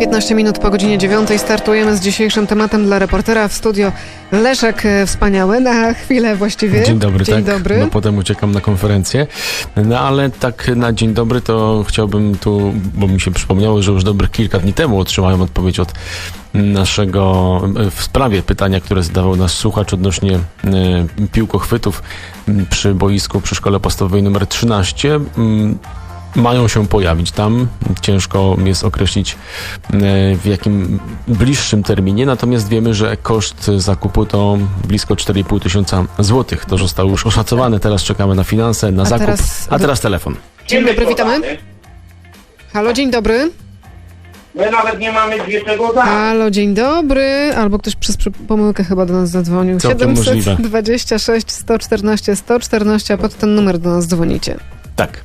15 minut po godzinie 9 startujemy z dzisiejszym tematem dla reportera w studio. Leszek e, wspaniały na chwilę właściwie. Dzień dobry, Dzień tak. dobry. No potem uciekam na konferencję. No ale tak na dzień dobry to chciałbym tu, bo mi się przypomniało, że już dobrych kilka dni temu otrzymałem odpowiedź od naszego, w sprawie pytania, które zadawał nas słuchacz odnośnie e, piłkochwytów przy boisku przy szkole podstawowej numer 13. Mają się pojawić tam. Ciężko jest określić e, w jakim bliższym terminie, natomiast wiemy, że koszt zakupu to blisko 4,5 tysiąca złotych. To zostało już oszacowane. Teraz czekamy na finanse, na A zakup. teraz- A teraz telefon. Dzień dobry, witamy. Halo, dzień dobry. My nawet nie mamy tego dać. Halo, dzień dobry. Albo ktoś przez pomyłkę chyba do nas zadzwonił. Całkiem możliwe. 726 114 114, a pod ten numer do nas dzwonicie. Tak.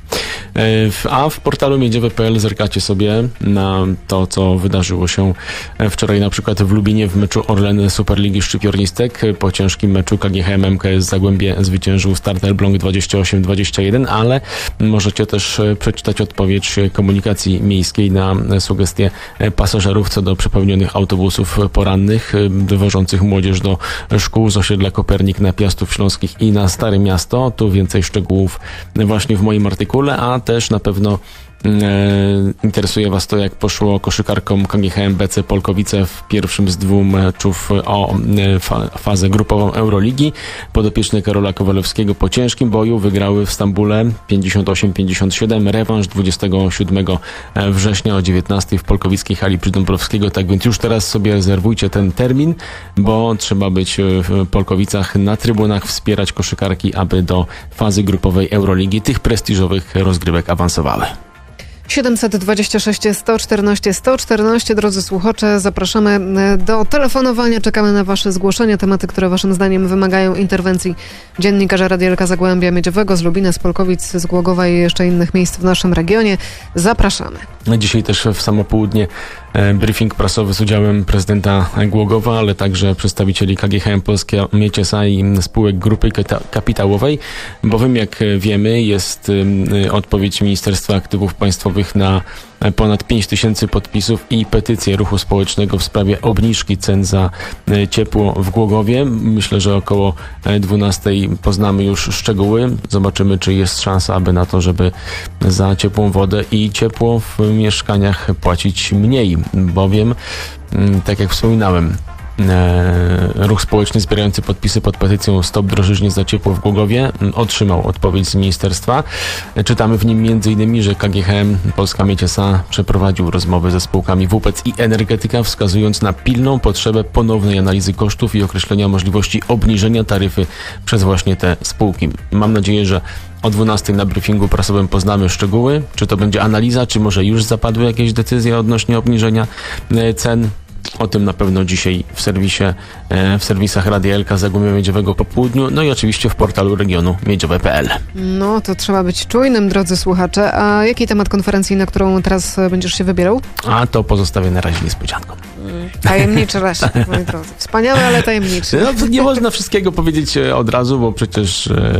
E, A w portalu miedziowe.pl zerkacie sobie na to, co wydarzyło się e, wczoraj na przykład w Lubinie w meczu Orleny Superligi Szczypiornistek. Po ciężkim meczu KGHM MKS Zagłębie zwyciężył start Elbląg 28-21, ale możecie też e, przeczytać odpowiedź komunikacji miejskiej na e, sugestie e, pasażerów co do przepełnionych autobusów porannych e, wywożących młodzież do szkół z osiedla Kopernik na Piastów Śląskich i na Stare Miasto. Tu więcej szczegółów właśnie w moim artykule, a też na pewno interesuje Was to, jak poszło koszykarkom KGHM BC Polkowice w pierwszym z dwóch meczów o e, fa fazę grupową Euroligi. Podopieczne Karola Kowalewskiego po ciężkim boju wygrały w Stambule 58-57, rewanż 27 września o 19 w Polkowickiej hali przy Dąbrowskiego. Tak więc już teraz sobie rezerwujcie ten termin, bo trzeba być e, w Polkowicach na trybunach, wspierać koszykarki, aby do fazy grupowej Euroligi tych prestiżowych rozgrywek awansowały. 726 114 114, drodzy słuchacze, zapraszamy e, do telefonowania. Czekamy na Wasze zgłoszenia, tematy, które Waszym zdaniem wymagają interwencji dziennikarza Radielka Zagłębia Miedziowego, z Lubina, z Polkowic, z Głogowa i jeszcze innych miejsc w naszym regionie. Zapraszamy. Dzisiaj też w samo południe e, briefing prasowy z udziałem prezydenta Głogowa, ale także przedstawicieli KGHM Polskie Mieciesa i spółek grupy kapitałowej, bowiem jak e, wiemy jest ym, y, odpowiedź Ministerstwa Aktywów Państwowych na e, ponad 5 tysięcy podpisów i petycję ruchu społecznego w sprawie obniżki cen za e, ciepło w Głogowie. Myślę, że około e, 12 poznamy już szczegóły. Zobaczymy, czy jest szansa, aby na to, żeby za ciepłą wodę i ciepło w mieszkaniach płacić mniej, bowiem, mm, tak jak wspominałem, e, ruch społeczny zbierający podpisy pod petycją Stop Drożyźnie za ciepło w Głogowie otrzymał odpowiedź z ministerstwa. E, Czytamy w nim m.in., że KGHM Polska Mieciesa przeprowadził rozmowy ze spółkami WPEC i Energetyka, wskazując na pilną potrzebę ponownej analizy kosztów i określenia możliwości obniżenia taryfy przez właśnie te spółki. Mam nadzieję, że o 12 na briefingu prasowym poznamy szczegóły, czy to będzie analiza, czy może już zapadły jakieś decyzje odnośnie obniżenia e, cen. O tym na pewno dzisiaj w serwisie, e, w serwisach Radia Elka Zagłębia Miedziowego po południu, no i oczywiście w portalu regionu miedziowe.pl. No, to trzeba być czujnym, drodzy słuchacze. A jaki temat konferencji, na którą teraz e, będziesz się wybierał? A to pozostawię na razie niespodzianką. Tajemniczy Leszek, moi drodzy. Wspaniały, ale tajemniczy. No, nie można wszystkiego powiedzieć e, od razu, bo przecież e,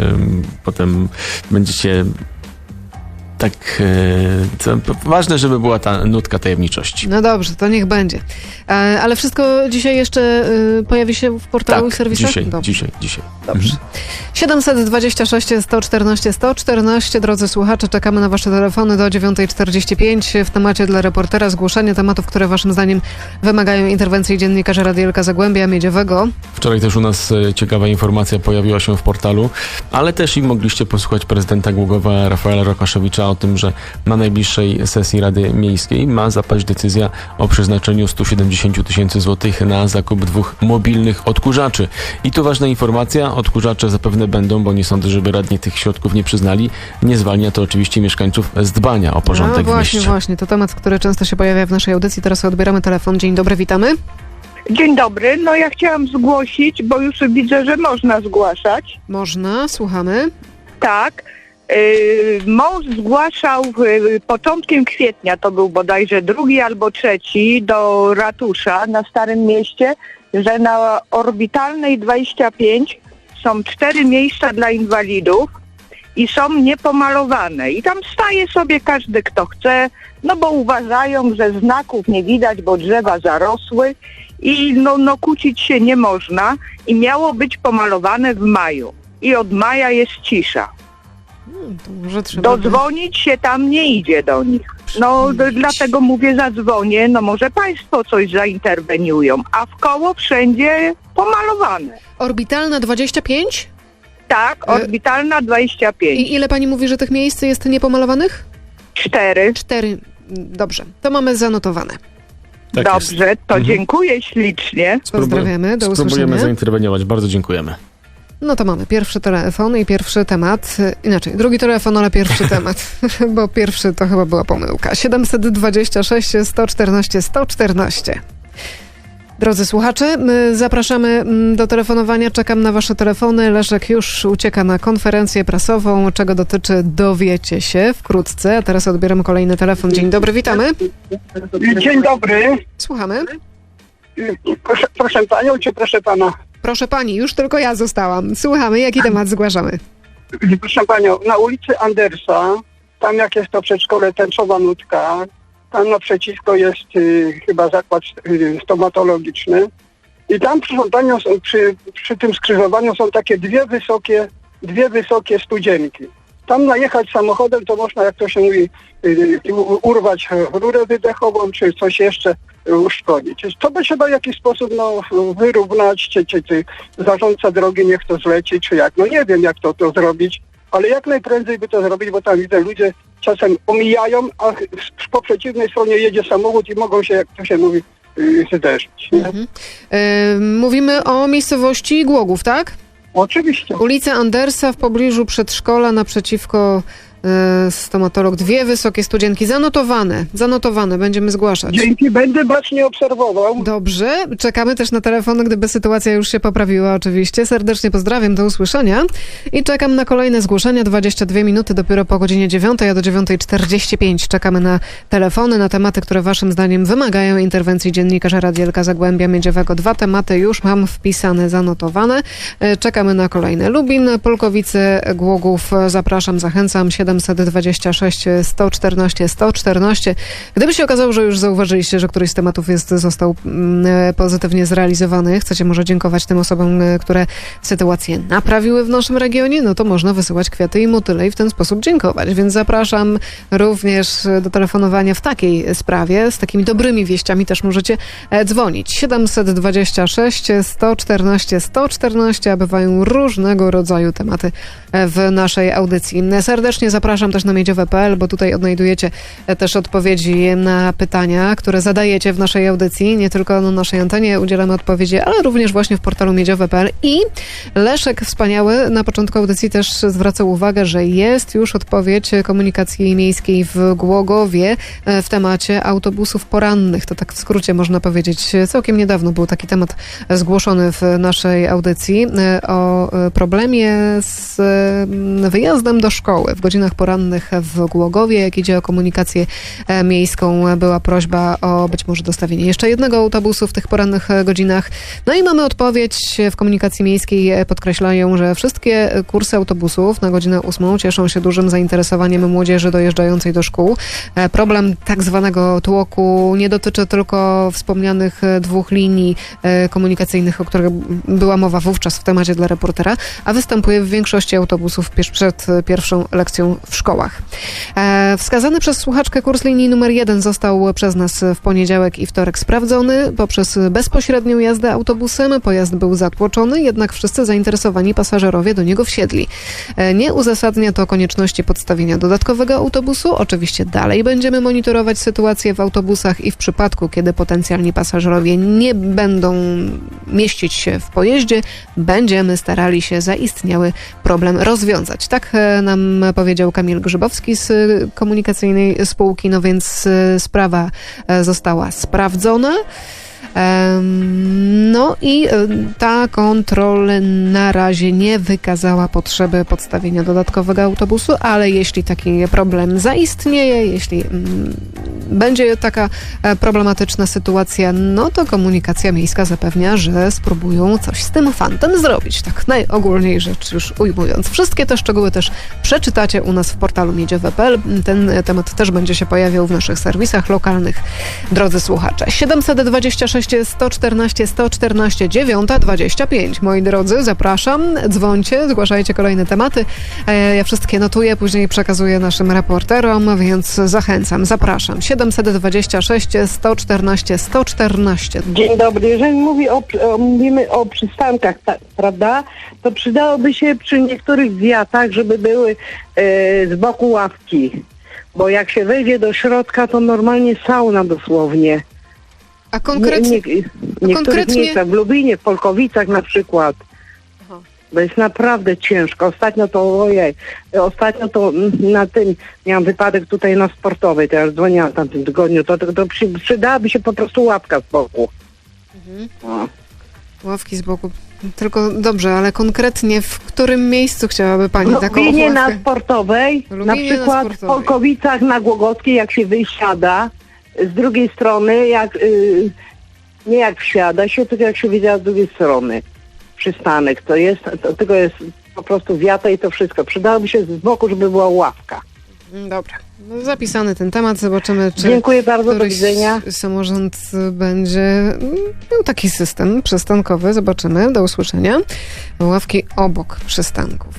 potem będziecie tak... E, ważne, żeby była ta nutka tajemniczości. No dobrze, to niech będzie. E, ale wszystko dzisiaj jeszcze e, pojawi się w portalu i Tak, serwisach? dzisiaj, Dobrze. dzisiaj, dzisiaj. Dobrze. 726 114 114, drodzy słuchacze, czekamy na wasze telefony do 9.45 w temacie dla reportera zgłoszenie tematów, które waszym zdaniem wymagają interwencji dziennikarza Radielka Zagłębia Miedziowego. Wczoraj też u nas ciekawa informacja pojawiła się w portalu, ale też i mogliście posłuchać prezydenta Głogowa Rafaela Rokaszewicza o tym, że na najbliższej sesji Rady Miejskiej ma zapaść decyzja o przeznaczeniu 170 tysięcy złotych na zakup dwóch mobilnych odkurzaczy. I tu ważna informacja, odkurzacze zapewne będą, bo nie sądzę, żeby radni tych środków nie przyznali. Nie zwalnia to oczywiście mieszkańców z dbania o porządek no w właśnie, mieście. właśnie. To temat, który często się pojawia w naszej audycji. Teraz odbieramy telefon. Dzień dobry, witamy. Dzień dobry. No ja chciałam zgłosić, bo już widzę, że można zgłaszać. Można, słuchamy. Tak. Yy, mąż zgłaszał yy, początkiem kwietnia, to był bodajże drugi albo trzeci, do ratusza na Starym Mieście, że na orbitalnej 25 są cztery miejsca dla inwalidów i są niepomalowane. I tam staje sobie każdy kto chce, no bo uważają, że znaków nie widać, bo drzewa zarosły i no, no kłócić się nie można i miało być pomalowane w maju. I od maja jest cisza. Hmm, to może trzeba... by- Dodzwonić się tam nie idzie do nich. No d- dlatego mówię zadzwonię, no może państwo coś zainterweniują, a w koło wszędzie pomalowane. Orbitalna 25? Tak, E- orbitalna 25. I ile pani mówi, że tych miejsc jest niepomalowanych? Cztery. Cztery. Dobrze, to mamy zanotowane. Tak jest. Dobrze, to Mhm. dziękuję ślicznie. Pozdrawiamy, do Spróbujemy usłyszenia. zainterweniować. Bardzo dziękujemy. No to mamy pierwszy telefon i pierwszy temat. Inaczej, drugi telefon, ale pierwszy temat, bo pierwszy to chyba była pomyłka. 726 114 114. Drodzy słuchacze, my zapraszamy mm, do telefonowania. Czekam na Wasze telefony. Leszek już ucieka na konferencję prasową. Czego dotyczy, dowiecie się wkrótce. A teraz odbieram kolejny telefon. Dzień dobry, witamy. Dzień dobry. Słuchamy. Proszę, proszę panią, czy proszę pana? Proszę pani, już tylko ja zostałam. Słuchamy, jaki temat zgłaszamy? Proszę panią, na ulicy Andersa, tam jak jest to przedszkole Tęczowa Nutka, tam naprzeciwko jest y, chyba zakład y, stomatologiczny. I tam proszę panią, przy, przy tym skrzyżowaniu są takie dwie wysokie, dwie wysokie studzienki. Tam najechać samochodem to można, jak to się mówi, y, urwać rurę wydechową, czy coś jeszcze uszkodzić. To by trzeba w jakiś sposób no, wyrównać, czy, czy, czy zarządca drogi niech to zleci, czy jak. No nie wiem, jak to, to zrobić, ale jak najprędzej by to zrobić, bo tam widzę ludzie czasem omijają, a po przeciwnej stronie jedzie samochód i mogą się, jak to się mówi, y, zderzyć. Mhm. Y, mówimy o miejscowości Głogów, tak? Oczywiście. Ulica Andersa w pobliżu przedszkola naprzeciwko stomatolog. Dwie wysokie studzienki. Zanotowane, zanotowane, będziemy zgłaszać. Dzięki, będę bacznie obserwował. Dobrze, czekamy też na telefon, gdyby sytuacja już się poprawiła oczywiście. Serdecznie pozdrawiam, do usłyszenia. I czekam na kolejne zgłoszenia, 22 minuty dopiero po godzinie 9, a do 9.45 czekamy na telefony, na tematy, które waszym zdaniem wymagają interwencji dziennikarza Radielka Zagłębia Miedziowego. Dwa tematy już mam wpisane, zanotowane. E, Czekamy na kolejne. Lubin, Polkowice, Głogów. Zapraszam, zachęcam. 726 114 114. Gdyby się okazało, że już zauważyliście, że któryś z tematów jest, został mm, pozytywnie zrealizowany, chcecie może dziękować tym osobom, e, które sytuację naprawiły w naszym regionie, no to można wysyłać kwiaty i motyle i w ten sposób dziękować. Więc zapraszam również do telefonowania w takiej sprawie. Z takimi dobrymi wieściami też możecie e, dzwonić. 726 114 114, a bywają różnego rodzaju tematy e, w naszej audycji. Serdecznie zapraszam też na miedziowe.pl, bo tutaj odnajdujecie e, też odpowiedzi na pytania, które zadajecie w naszej audycji. Nie tylko na naszej antenie udzielamy odpowiedzi, ale również właśnie w portalu miedziowe.pl. I Leszek Wspaniały na początku audycji też zwracał uwagę, że jest już odpowiedź komunikacji miejskiej w Głogowie e, w temacie autobusów porannych. To tak w skrócie można powiedzieć. Całkiem niedawno był taki temat zgłoszony w naszej audycji e, o problemie z e, wyjazdem do szkoły w godzinach porannych w Głogowie. Jak idzie o komunikację e, miejską, była prośba o być może dostawienie jeszcze jednego autobusu w tych porannych e, godzinach. No i mamy odpowiedź w komunikacji miejskiej. e, Podkreślają, że wszystkie kursy autobusów na godzinę ósmą cieszą się dużym zainteresowaniem młodzieży dojeżdżającej do szkół. Problem tak zwanego tłoku nie dotyczy tylko wspomnianych dwóch linii komunikacyjnych, o których była mowa wówczas w temacie dla reportera, a występuje w większości autobusów przed pierwszą lekcją w szkołach. E, wskazany przez słuchaczkę kurs linii numer jeden został przez nas w poniedziałek i wtorek sprawdzony. Poprzez bezpośrednią jazdę autobusem pojazd był zatłoczony, jednak wszyscy zainteresowani pasażerowie do niego wsiedli. E, nie uzasadnia to konieczności podstawienia dodatkowego autobusu. Oczywiście dalej będziemy monitorować sytuację w autobusach i w przypadku, kiedy potencjalni pasażerowie nie będą mieścić się w pojeździe, będziemy starali się zaistniały problem rozwiązać. Tak e, nam powiedział Kamil Grzybowski z e, komunikacyjnej spółki, no więc e, sprawa e, została sprawdzona. No i e, ta kontrola na razie nie wykazała potrzeby podstawienia dodatkowego autobusu, ale jeśli taki problem zaistnieje, jeśli mm, będzie taka e, problematyczna sytuacja, no to komunikacja miejska zapewnia, że spróbują coś z tym fantem zrobić. Tak najogólniej rzecz już ujmując. Wszystkie te szczegóły też przeczytacie u nas w portalu miedziowe.pl. Ten e, temat też będzie się pojawiał w naszych serwisach lokalnych. Drodzy słuchacze, 726 114 114 925. Moi drodzy, zapraszam, dzwońcie, zgłaszajcie kolejne tematy. E, Ja wszystkie notuję, później przekazuję naszym reporterom, więc zachęcam, zapraszam. 726 114 114. Dzień dobry. Jeżeli mówi o, o, mówimy o przystankach, ta, prawda, to przydałoby się przy niektórych zjazdach, żeby były e, z boku ławki. Bo jak się wejdzie do środka, to normalnie sauna dosłownie. A konkretnie... Nie, nie, w niektórych konkretnie- miejscach, w Lubinie, w Polkowicach na przykład. Aha. Bo jest naprawdę ciężko. Ostatnio to, ojej, ostatnio to na tym, miałam wypadek tutaj na sportowej, teraz dzwoniłam w tamtym tygodniu, to, to, to przy, przydałaby się po prostu łapka z boku. Mhm. No. Ławki z boku. Tylko dobrze, ale konkretnie w którym miejscu chciałaby Pani W taką Lubinie na sportowej, W Lubinie na na przykład w Sportowej. Polkowicach na Głogowskiej, jak się wysiada, z drugiej strony, jak y, nie jak wsiada się, tylko jak się wyjdzie z drugiej strony. Przystanek to jest, to, tylko jest po prostu wiata i to wszystko. Przydałoby się z boku, żeby była ławka. Mm, Dobra. No, zapisany ten temat, zobaczymy, czy Dziękuję bardzo, do widzenia. samorząd będzie mm, miał taki system przystankowy. Zobaczymy. Do usłyszenia. Ławki obok przystanków.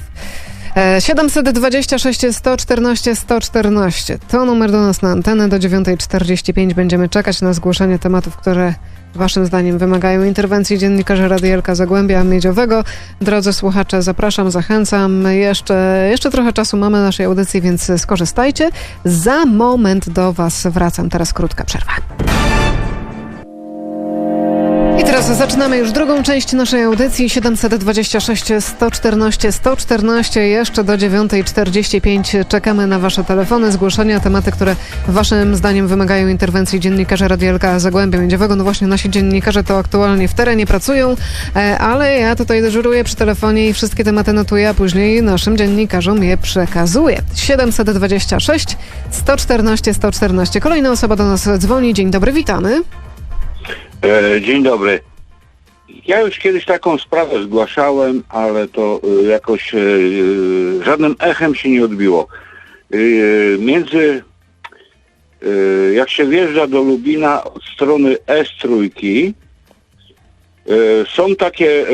E, 726 114 114 to numer do nas na antenę. Do 9.45 będziemy czekać na zgłoszenie tematów, które Waszym zdaniem wymagają interwencji dziennikarza Radielka Zagłębia Miedziowego. Drodzy słuchacze, zapraszam, zachęcam. Jeszcze, jeszcze trochę czasu mamy naszej audycji, więc skorzystajcie. Za moment do Was wracam. Teraz krótka przerwa. Teraz zaczynamy już drugą część naszej audycji 726 114 114 jeszcze do 9.45 czekamy na Wasze telefony, zgłoszenia, tematy, które Waszym zdaniem wymagają interwencji dziennikarza Radielka Zagłębia Miedziowego. No właśnie nasi dziennikarze to aktualnie w terenie pracują, e, ale ja tutaj dyżuruję przy telefonie i wszystkie tematy notuję, a później naszym dziennikarzom je przekazuję. 726 114 114. Kolejna osoba do nas dzwoni. Dzień dobry, witamy. E, Dzień dobry. Ja już kiedyś taką sprawę zgłaszałem, ale to e, jakoś e, e, żadnym echem się nie odbiło. Między, jak się wjeżdża do Lubina od strony S3, e, są takie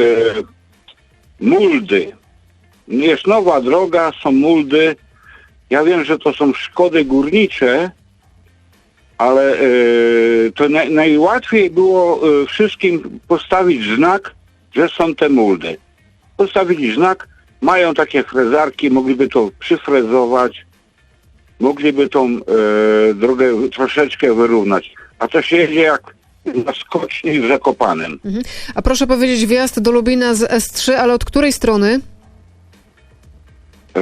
muldy. Jest nowa droga, są muldy. Ja wiem, że to są szkody górnicze, ale e, to naj, najłatwiej było e, wszystkim postawić znak, że są te muldy. Postawili znak, mają takie frezarki, mogliby to przyfrezować, mogliby tą e, drogę troszeczkę wyrównać. A to się jedzie jak na skoczni w Zakopanem. A proszę powiedzieć, wjazd do Lubina z S3, ale od której strony? E,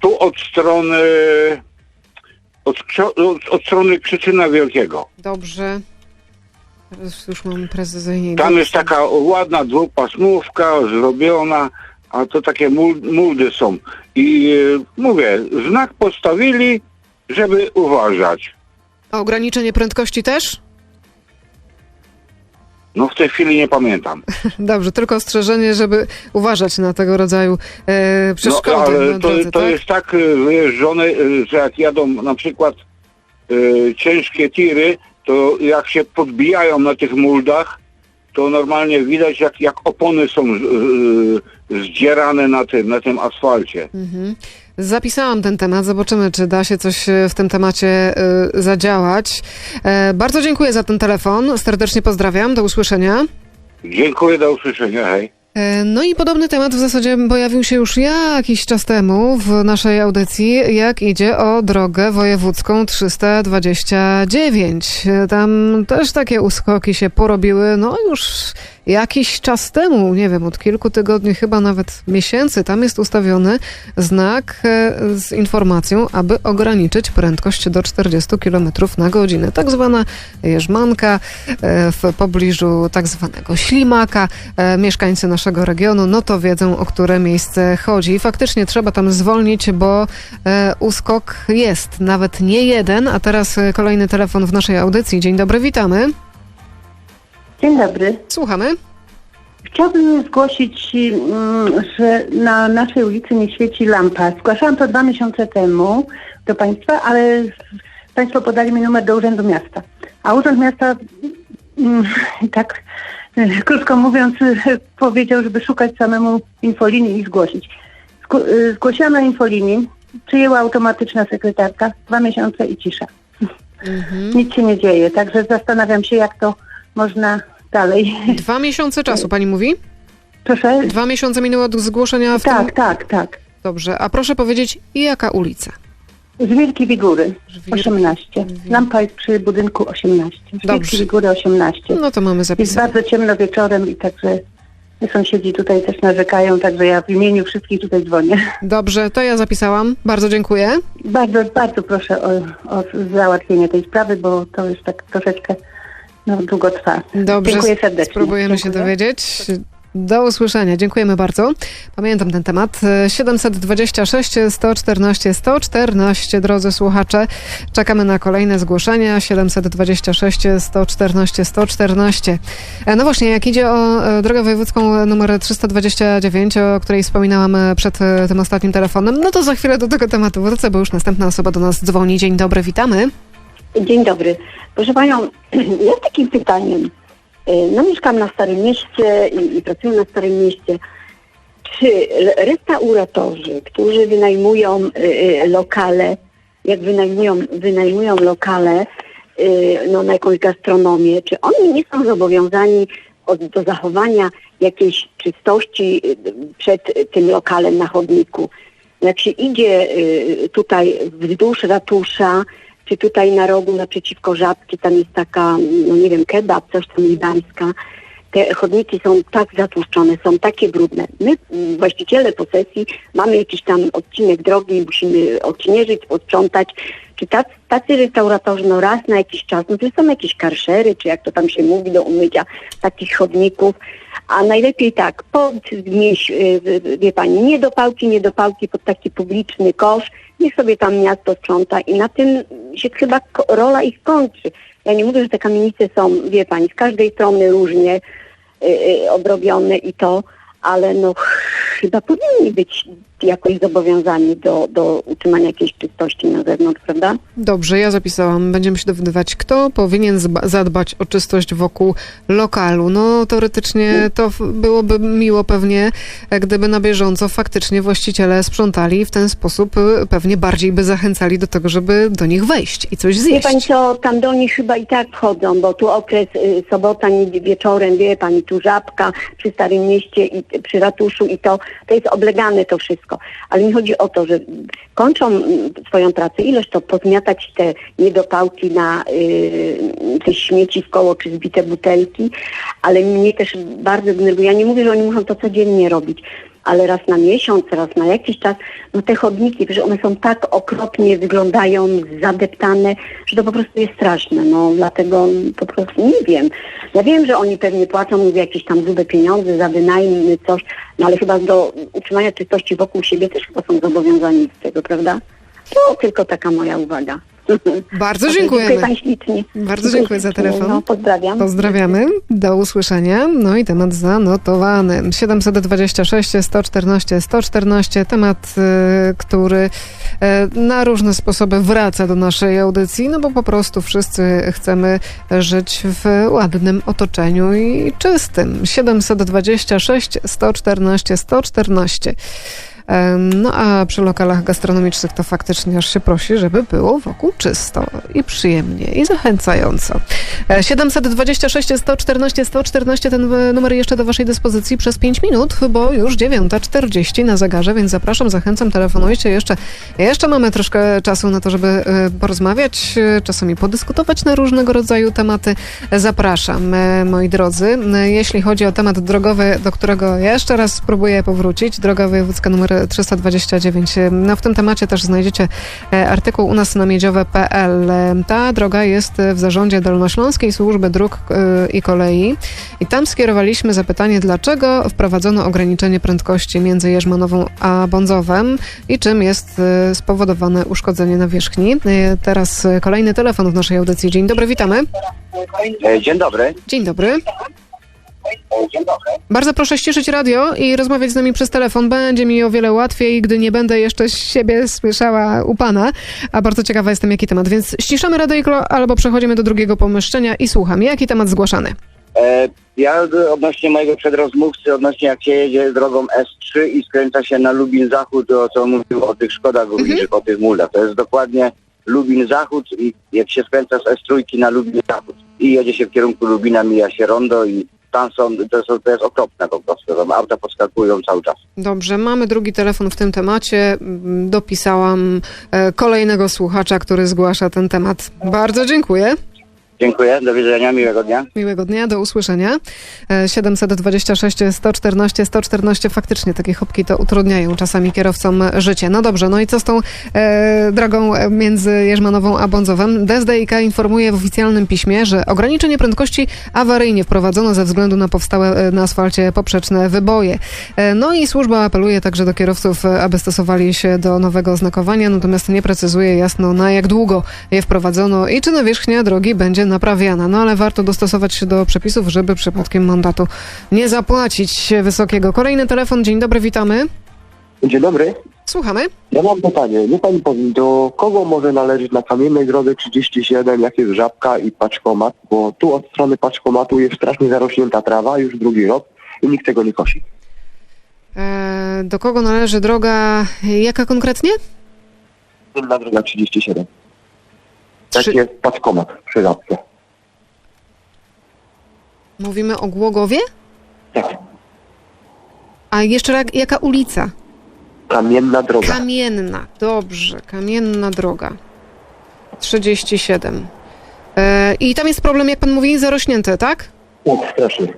tu od strony od, od, od strony Krzyczyna Wielkiego. Dobrze. Już mam precyzyjnie. Tam jest taka ładna dwupasmówka zrobiona, a to takie mul- muldy są. I e, mówię, znak postawili, żeby uważać. A ograniczenie prędkości też? No w tej chwili nie pamiętam. Dobrze, tylko ostrzeżenie, żeby uważać na tego rodzaju e, No przeszkody ale na to, drodze, to tak? jest tak wyjeżdżone, że jak jadą na przykład e, ciężkie tiry, to jak się podbijają na tych muldach, to normalnie widać jak, jak opony są e, zdzierane na tym, na tym asfalcie. Mhm. Zapisałam ten temat, zobaczymy, czy da się coś e, w tym temacie y, zadziałać. E, bardzo dziękuję za ten telefon, serdecznie pozdrawiam, do usłyszenia. Dziękuję, do usłyszenia, hej. E, No i podobny temat w zasadzie pojawił się już jakiś czas temu w naszej audycji, jak idzie o drogę wojewódzką 329. E, Tam też takie uskoki się porobiły, no już jakiś czas temu, nie wiem, od kilku tygodni, chyba nawet miesięcy, tam jest ustawiony znak e, z informacją, aby ograniczyć prędkość do 40 km na godzinę. Tak zwana jeżmanka w pobliżu tak zwanego ślimaka. Mieszkańcy naszego regionu, no to wiedzą, o które miejsce chodzi. I faktycznie trzeba tam zwolnić, bo e, uskok jest, nawet nie jeden. A teraz e, kolejny telefon w naszej audycji. Dzień dobry, witamy. Dzień dobry. Słuchamy. Chciałabym zgłosić, mm, że na naszej ulicy nie świeci lampa. Zgłaszałam to dwa miesiące temu do Państwa, ale Państwo podali mi numer do Urzędu Miasta. A Urząd Miasta, mm, tak krótko mówiąc, powiedział, żeby szukać samemu infolinii i zgłosić. Zgł- e, Zgłosiłam na infolinii, przyjęła automatyczna sekretarka, dwa miesiące i cisza. Nic się nie dzieje, także zastanawiam się, jak to można dalej. Dwa miesiące czasu, pani mówi? Proszę? Dwa miesiące minęło od zgłoszenia w Tak, tym... tak, tak. Dobrze, a proszę powiedzieć, jaka ulica? Żwirki Wigury, Żwirki 18. Lampa jest przy budynku 18. Żwirki Dobrze. Wigury 18. No to mamy Jest zapisane. bardzo ciemno wieczorem i także sąsiedzi tutaj też narzekają, także ja w imieniu wszystkich tutaj dzwonię. Dobrze, to ja zapisałam. Bardzo dziękuję. Bardzo, bardzo proszę o, o załatwienie tej sprawy, bo to już tak troszeczkę no, długo trwa. Dobrze, Dziękuję serdecznie. spróbujemy się Dziękuję. dowiedzieć. Do usłyszenia. Dziękujemy bardzo. Pamiętam ten temat. 726 114 114, drodzy słuchacze. Czekamy na kolejne zgłoszenia. 726 114 114. E, No właśnie, jak idzie o e, drogę wojewódzką numer 329, o której wspominałam e, przed e, tym ostatnim telefonem, no to za chwilę do tego tematu wrócę, bo już następna osoba do nas dzwoni. Dzień dobry, witamy. Dzień dobry. Proszę Panią, ja z takim pytaniem. Y, No mieszkam na Starym Mieście i, i pracuję na Starym Mieście. Czy restauratorzy, którzy wynajmują y, y, lokale, jak wynajmują, wynajmują lokale y, no, na jakąś gastronomię, czy oni nie są zobowiązani od, do zachowania jakiejś czystości y, przed tym lokalem na chodniku? Jak się idzie y, tutaj wzdłuż ratusza, czy tutaj na rogu naprzeciwko Żabki, tam jest taka, no nie wiem, kebab, coś tam libańska. Te chodniki są tak zatłuszczone, są takie brudne. My, właściciele posesji, mamy jakiś tam odcinek drogi, musimy odśnieżyć, posprzątać. Czy tacy, tacy restauratorzy, no raz na jakiś czas, no są jakieś karszery, czy jak to tam się mówi, do umycia takich chodników. A najlepiej tak, podnieść, y, wie pani, nie do pałki, nie do pałki pod taki publiczny kosz, niech sobie tam miasto sprząta i na tym się chyba rola ich kończy. Ja nie mówię, że te kamienice są, wie pani, z każdej strony różnie y, y, obrobione i to, ale no chyba powinni być jakoś zobowiązani do, do utrzymania jakiejś czystości na zewnątrz, prawda? Dobrze, ja zapisałam. Będziemy się dowiadywać, kto powinien zadbać o czystość wokół lokalu. No, teoretycznie to byłoby miło pewnie, e, gdyby na bieżąco faktycznie właściciele sprzątali w ten sposób e, pewnie bardziej by zachęcali do tego, żeby do nich wejść i coś Wie zjeść. pani co, tam do nich chyba i tak wchodzą, bo tu okres y, sobota, wieczorem, wie pani, tu Żabka przy Starym Mieście i przy ratuszu i to, to jest oblegane to wszystko. Ale mi chodzi o to, że kończą mm, swoją pracę, ileż to pozmiatać te niedopałki na y, te śmieci w koło czy zbite butelki, ale mnie też bardzo denerwuje. Ja nie mówię, że oni muszą to codziennie robić, ale raz na miesiąc, raz na jakiś czas, no te chodniki, że one są tak okropnie wyglądają, zadeptane, że to po prostu jest straszne. No dlatego po prostu nie wiem. Ja wiem, że oni pewnie płacą mówię, jakieś tam grube pieniądze za wynajem, coś, no ale chyba do utrzymania czystości wokół siebie też chyba są zobowiązani do tego, prawda? To tylko taka moja uwaga. Bardzo Dziękuję dziękujemy. Pani ślicznie. Bardzo dziękuję za telefon. No, pozdrawiam. Pozdrawiamy. Do usłyszenia. No i temat zanotowany. 726 114 114. Temat, y, który y, na różne sposoby wraca do naszej audycji, no bo po prostu wszyscy chcemy żyć w ładnym otoczeniu i czystym. 726 114 114. No a przy lokalach gastronomicznych to faktycznie aż się prosi, żeby było wokół czysto i przyjemnie i zachęcająco. E, 726 114 114 ten numer jeszcze do Waszej dyspozycji przez 5 minut, bo już 9.40 na zegarze, więc zapraszam, zachęcam, telefonujcie jeszcze. Jeszcze mamy troszkę czasu na to, żeby e, porozmawiać, e, czasami podyskutować na różnego rodzaju tematy. Zapraszam, e, moi drodzy. Jeśli chodzi o temat drogowy, do którego jeszcze raz spróbuję powrócić, droga wojewódzka numer 329. E, No w tym temacie też znajdziecie e, artykuł u nas na miedziowe.pl. Ta droga jest w zarządzie Dolnośląskiej Służby Dróg e, i Kolei i tam skierowaliśmy zapytanie, dlaczego wprowadzono ograniczenie prędkości między Jerzmanową a Bądzowem i czym jest e, spowodowane uszkodzenie nawierzchni. Teraz kolejny telefon w naszej audycji. Dzień dobry, witamy. Dzień dobry. Dzień dobry. Dzień dobry. Bardzo proszę ściszyć radio i rozmawiać z nami przez telefon. Będzie mi o wiele łatwiej, gdy nie będę jeszcze siebie słyszała u pana. A bardzo ciekawa jestem, jaki temat. Więc ściszamy radio albo przechodzimy do drugiego pomieszczenia i słucham. Jaki temat zgłaszany? E, ja odnośnie mojego przedrozmówcy, odnośnie jak się jedzie drogą S3 i skręca się na Lubin Zachód, to co mówił o tych szkodach górniczych, o tych muldach. To jest dokładnie Lubin Zachód i jak się skręca z S3 na Lubin Zachód i jedzie się w kierunku Lubina, mija się rondo i tam są, to, to jest okropne po prostu. Tam auta podskakują cały czas. Dobrze, mamy drugi telefon w tym temacie. Dopisałam e, kolejnego słuchacza, który zgłasza ten temat. Bardzo dziękuję. Dziękuję, do widzenia, miłego dnia. Miłego dnia, do usłyszenia. E, 726 114 114 faktycznie takie chopki to utrudniają czasami kierowcom życie. No dobrze, no i co z tą e, drogą między Jerzmanową a Bądzowem? DSDIK informuje w oficjalnym piśmie, że ograniczenie prędkości awaryjnie wprowadzono ze względu na powstałe e, na asfalcie poprzeczne wyboje. E, no i służba apeluje także do kierowców, e, aby stosowali się do nowego oznakowania, natomiast nie precyzuje jasno na jak długo je wprowadzono i czy nawierzchnia drogi będzie naprawiana. No ale warto dostosować się do przepisów, żeby przypadkiem mandatu nie zapłacić wysokiego. Kolejny telefon, dzień dobry, witamy. Dzień dobry. Słuchamy. Ja mam pytanie. Nie pani powie, do kogo może należeć na kamiennej drodze 37, jak jest żabka i paczkomat? Bo tu od strony paczkomatu jest strasznie zarośnięta trawa już drugi rok i nikt tego nie kosi. E, do kogo należy droga, jaka konkretnie? Inna droga 37. Tak Trzy- jest paczkomat przy żabce. Mówimy o Głogowie? Tak. A jeszcze rak- jaka ulica? Kamienna droga. Kamienna, dobrze, kamienna droga. 37. E, I tam jest problem, jak pan mówi, zarośnięte, tak? Tak, strasznie.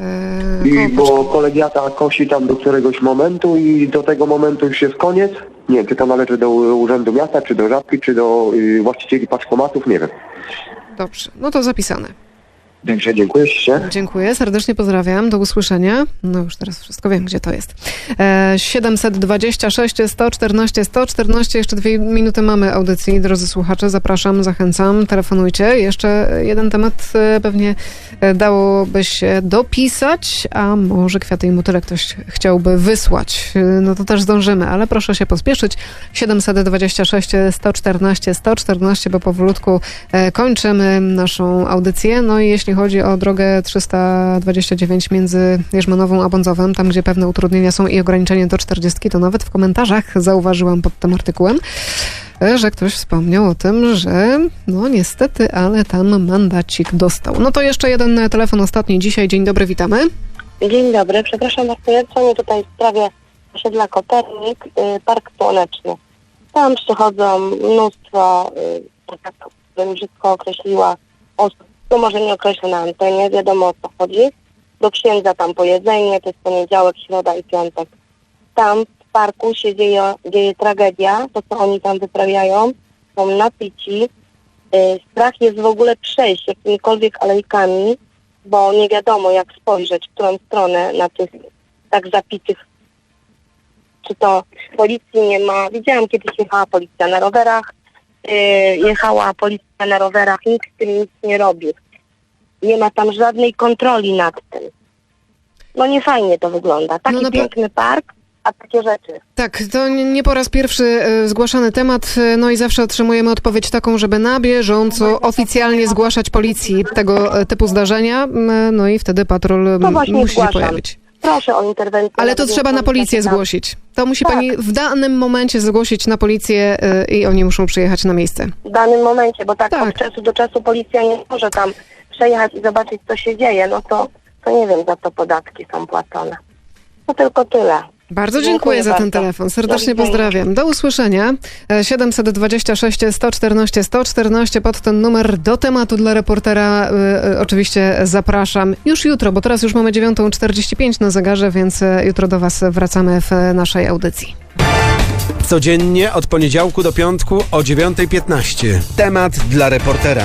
E, I bo kolegiata kosi tam do któregoś momentu i do tego momentu już jest koniec. Nie wiem, czy to należy do Urzędu Miasta, czy do żabki, czy do y, właścicieli paczkomatów, nie wiem. Dobrze, no to zapisane. Także dziękuję się. Dziękuję, serdecznie pozdrawiam, do usłyszenia. No już teraz wszystko wiem, gdzie to jest. E, 726 114 114, jeszcze dwie minuty mamy audycji, drodzy słuchacze, zapraszam, zachęcam, telefonujcie. Jeszcze jeden temat e, pewnie e, dałoby się dopisać, a może kwiaty i motyle ktoś chciałby wysłać. E, No to też zdążymy, ale proszę się pospieszyć. 726 114 114, bo powolutku kończymy naszą audycję. No i jeśli chodzi o drogę 329 między Jerzmanową a Bądzowem, tam gdzie pewne utrudnienia są i ograniczenie do 40, to nawet w komentarzach zauważyłam pod tym artykułem, że ktoś wspomniał o tym, że no niestety, ale tam mandacik dostał. No to jeszcze jeden telefon ostatni dzisiaj. Dzień dobry, witamy. Dzień dobry, przepraszam bardzo, ja tutaj w sprawie osiedla Kopernik, y, Park Słoneczny. Tam przychodzą mnóstwo, y, tak bym brzydko określiła, osób, no może nie określę na antenie, wiadomo o co chodzi. Do księdza tam po jedzenie, to jest poniedziałek, środa i piątek. Tam w parku się dzieje, dzieje tragedia, to co oni tam wyprawiają, są napici. Y, strach jest w ogóle przejść jakimikolwiek alejkami, bo nie wiadomo jak spojrzeć, w którą stronę na tych tak zapitych, czy to policji nie ma. Widziałam kiedyś jechała policja na rowerach, jechała policja na rowerach, nikt z tym nic nie robił. Nie ma tam żadnej kontroli nad tym. No nie fajnie to wygląda. Taki No pe- piękny park, a takie rzeczy. Tak, to nie po raz pierwszy e, zgłaszany temat, e, no i zawsze otrzymujemy odpowiedź taką, żeby na bieżąco oficjalnie zgłaszać policji tego typu zdarzenia, no i wtedy patrol właśnie musi się pojawić. Proszę o interwencję. Ale to trzeba na policję zgłosić. To musi Tak. pani w danym momencie zgłosić na policję y, i oni muszą przyjechać na miejsce. W danym momencie, bo tak, Tak. od czasu do czasu policja nie może tam przejechać i zobaczyć, co się dzieje, no to, to nie wiem, za co podatki są płacone. No tylko tyle. Bardzo Dziękuję dziękuję za ten bardzo. telefon. Serdecznie Do pozdrawiam. Do usłyszenia. E, 726 114 114 pod ten numer do tematu dla reportera. e, Oczywiście zapraszam już jutro, bo teraz już mamy 9.45 na zegarze, więc e, jutro do Was wracamy w naszej audycji. Codziennie od poniedziałku do piątku o 9.15. Temat dla reportera.